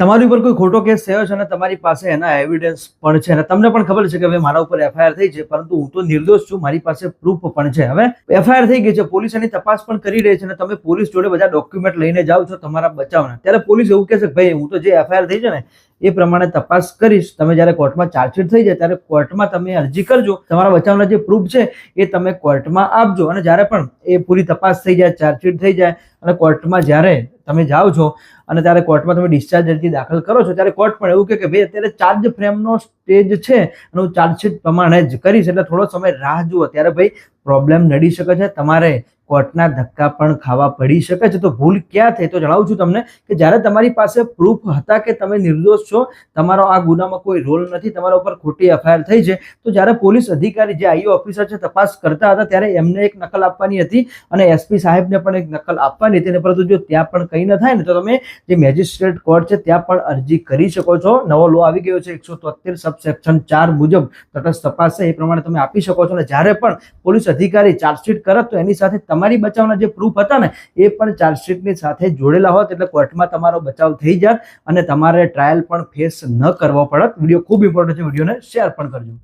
તમારી ઉપર કોઈ ખોટો કેસ થયો છે અને તમારી પાસે એના એવિડન્સ પણ છે અને તમને પણ ખબર છે કે હવે મારા ઉપર એફઆઈઆર થઈ છે, પરંતુ હું તો નિર્દોષ છું, મારી પાસે પ્રૂફ પણ છે. હવે એફઆઈઆર થઈ ગઈ છે, પોલીસ એની તપાસ પણ કરી રહી છે અને તમે પોલીસ જોડે બધા ડોક્યુમેન્ટ લઈને જાઓ છો તમારા બચાવના. ત્યારે પોલીસ એવું કહેશે ભાઈ, હું તો જે એફઆઈઆર થઈ છે ને એ પ્રમાણે તપાસ કરીશ. તમે જ્યારે કોર્ટમાં ચાર્જશીટ થઈ જાય ત્યારે કોર્ટમાં તમે અરજી કરજો. તમારા બચાવના જે પ્રૂફ છે એ તમે કોર્ટમાં આપજો. અને જ્યારે પણ એ પૂરી તપાસ થઈ જાય ચાર્જશીટ થઈ જાય અને કોર્ટમાં જ્યારે તમે જાઓ છો અને ત્યારે કોર્ટમાં તમે ડિસ્ચાર્જ અરજી દાખલ કરો છો, ત્યારે કોર્ટ પણ એવું કે ભાઈ, અત્યારે ચાર્જ ફ્રેમનો સ્ટેજ છે અને હું ચાર્જશીટ પ્રમાણે જ કરીશ એટલે થોડો સમય રાહ જુઓ. ત્યારે ભાઈ પ્રોબ્લેમ નડી શકે છે, તમારે કોર્ટના ધક્કા પણ ખાવા પડી શકે છે. તો ભૂલ ક્યાં થઈ? તો જણાવું છું તમને કે જ્યારે તમારી પાસે પ્રૂફ હતા કે તમે નિર્દોષ છો, તમારો આ ગુનામાં કોઈ રોલ નથી, તમારા ઉપર ખોટી એફઆઈઆર થઈ છે, તો જ્યારે પોલીસ અધિકારી જે આઈઓ ઓફિસર છે તપાસ કરતા હતા, ત્યારે એમને એક નકલ આપવાની હતી અને એસપી સાહેબને પણ એક નકલ આપવાની હતી. પરંતુ જો ત્યાં પણ કંઈ ન થાય ને, તો તમે જે મેજિસ્ટ્રેટ કોર્ટ છે, ત્યાં પણ અરજી કરી શકો છો. નવો લો આવી ગયો છે, એકસો તોતેર સબ સેક્શન ચાર મુજબ તટસ્થ તપાસ, એ પ્રમાણે તમે આપી શકો છો. અને જ્યારે પણ પોલીસ અધિકારી ચાર્જશીટ કરત તો એની સાથે તમારી બચાવના જે પ્રૂફ હતા ને, એ પણ ચાર્જશીટની સાથે જોડેલા હોત. એટલે કોર્ટમાં તમારો બચાવ થઈ જાત અને તમારે ટ્રાયલ પણ ફેસ ન કરવો પડત. વીડિયો ખૂબ ઇમ્પોર્ટન્ટ છે. વિડીયોને શેર પણ કરજો.